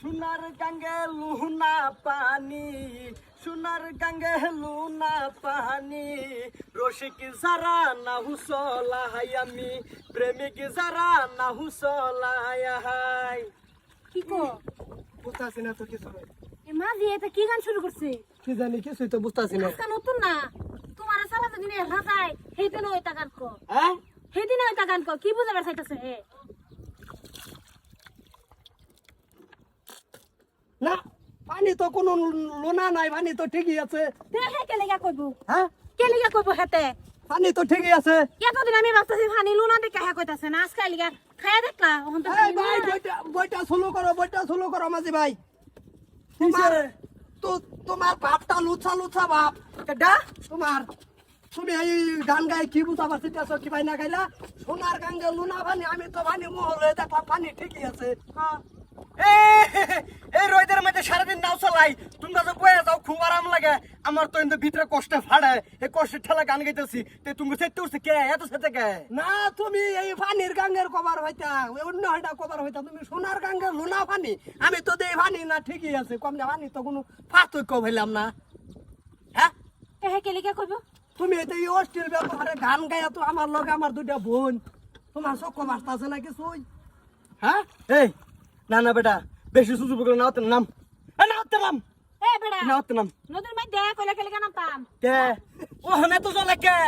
সোনার গাঙ্গে লুনা পানি সোনার গাঙ্গে লুনা পানি। রসিক যারা না হুসলাই আমি প্রেমিক যারা না হুসলাই হাই কি কো? বুঝতেছি না তো কিছু এ মাঝি এটা কি গান শুরু করছে? কি জানি কিছুই তো বুঝতেছি না। আজকা নতুন না? তোমার সালা যদি নে হাসায় হেদিন ওই তা গান কো। হ্যাঁ? হেদিন ওই তা গান কো কি বুঝাবার চাইতাছে হে না পানি তো কোনো লোনা নাই পানি তো ঠিকই আছে। তে হে কে লাগা কইবো? হ্যাঁ? কে লাগা কইবো হেতে তো ঠিকই আছে। এতদিন আমি ভাবতেছি ফানি লুনা দেখে হ্যাঁ কইতাছে না আজকে লিগা খায়া দেখলা ওহন তো এই ভাই বইটা বইটা স্লো করো বইটা স্লো করো মাঝি ভাই। তোমার তো তোমার ভাবটা লুচা লুচা ভাব। এটা তোমার তুমি এই গান গাই কি বুঝা পারছি তেছো কি ভাই না গাইলা? সোনার গাঙ্গে লুনা পানি আমি তো পানি মহলে দেখলাম পানি ঠিকই আছে। হ্যাঁ। এই রোদের মধ্যে সারাদিন চালাই তোমরা তো বয়ে যাও খুব আরাম লাগে। আমার তো কিন্তু ভিতরে কষ্ট ফাড়ে এই কষ্টের ঠেলা গান গাইতেছি। তে তুমি সেটে উঠছে কে? এত সেটে কে? না তুমি এই পানির গাঙ্গের কভার হইতা ওই অন্য হইতা কভার হইতা। তুমি সোনার গাঙ্গের লোনা পানি আমি তো দেই পানি না ঠিকই আছে। কম না পানি তো কোনো পার্থক্য হইলাম না। হ্যাঁ? তে হে কে কইবো? তুমি এটা এই অস্থির ব্যাপারে গান গাইয়া তো আমার লগে আমার দুইটা বোন। তোমার চক্ষ বাঁচতেছে না কিছুই হ্যাঁ? এই না না বেটা বেশি সুযোগ করে নাওতে নাম। নাম এ বেড়া নাম মাই দে কইলা কে লাগা নামতাম কে ও হন এত জলেকে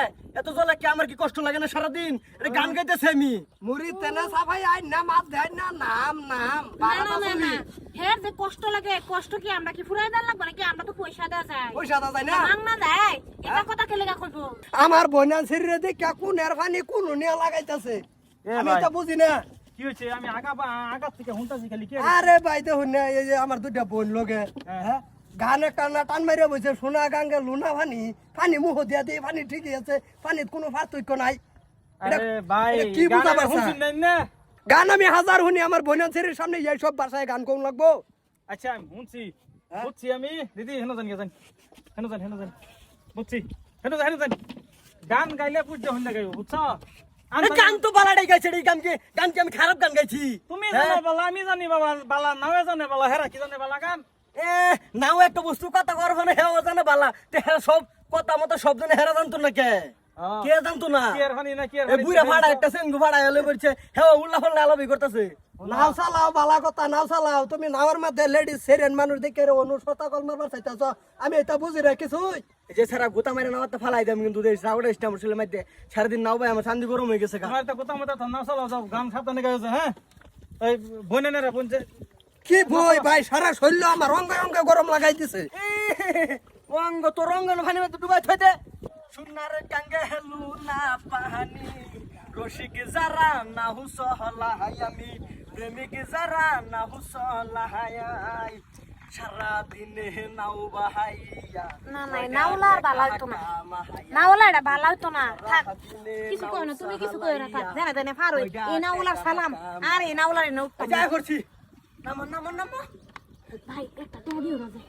এত জলেকে আমার কি কষ্ট লাগে না সারাদিন? এটা গান গাইতেছে আমি। মুড়ি তেনা সাফাই আই না মাছ দেয় না নাম নাম হের যে কষ্ট লাগে কষ্ট কি আমরা কি ফুরাই দেন লাগবে নাকি আমরা তো পয়সা দেওয়া যায়? পয়সা দা যায় না। মাং না যায় এটা কথা কে লাগা কইবো? আমার বনান শরীরে দেখে কোন এর পানি কোন নিয়ে লাগাইতেছে। আমি তো বুঝি না। কি হয়েছে? আমি আগা আগা থেকে হুনতাছি খালি কি আরে ভাই না এই যে আমার দুইটা বোন লগে হ্যাঁ। গানে কান্না টান মারিয়া সোনা গাঙ্গে লুনা পানি পানি মুহ দিয়া দিয়ে পানি ঠিকই আছে পানির কোনো পার্থক্য নাই। আরে ভাই কি বুঝা? না? গান আমি হাজার শুনি আমার বোনের ছেলের সামনে এই সব বাসায় গান কোন লাগবো। আচ্ছা আমি শুনছি। হ্যাঁ? বুঝছি আমি। দিদি হেন জানি জানি হেন জানি হেন জানি বুঝছি। হেন জানি হেন জানি গান গাইলে হইন না গাইব বুঝছ? গান তো বালাটাই গাইছে এই গান কি আমি খারাপ গান গাইছি। তুমি হ্যাঁ? জানো বালা আমি জানি বাবা বালা নাওয়ে জানে বালা হেরা কি জানে বালা গান? এ নাও একটা বস্তু কথা কর মানে হেও জানে বালা। তে হেরা সব কথা মতো সব জানে হেরা জানতো না কে। কে জানতো না? কে হানি না কি বুড়া ফাড়া একটা সেঙ্গু ফাড়া এলে বলছে হেও উল্লা ফাল্লা আলাপি করতেছে। নাও চালাও বালা কথা নাও চালাও। তুমি নাওয়ার মধ্যে লেডিস সেরেন মানুষ দেখে রে অনু সতা কল মারবার চাইতাছ। আমি এটা বুঝি রে কিছুই। যে সারা গোতা মেরে নাওয়াতে ফালাই দাম কিন্তু দেশ রাউডে স্টাম ছিল মধ্যে সারাদিন নাও ভাই আমার শান্তি গরম হয়ে গেছে গা। তোমার তো কথা মতো তো নাও চালাও যাও গান সাবধানে গাইছে হ্যাঁ? এই বনে নেরা বনছে কি বই ভাই সারা শরীর আমার অঙ্গে অঙ্গে গরম লাগাই দিছে। অঙ্গ তো রঙ্গ ভানি মধ্যে ডুবাই থই দে সোনার গাঙ্গে হেলু না পাহানি রসিক যারা না হুসহলা হাই আমি। প্রেমিক যারা না হুসহলা হাই সারা দিনে নাও বাহাইয়া না না নাওলা হইতো না। নাওলা এটা হইতো না। থাক কিছু কই না তুমি কিছু কই না থাক জানা জানে ফার হই এই নাওলার সালাম। আর এই নাওলার এনে যা করছি। নাম নাম নাম। ভাই একটা দিও না যে।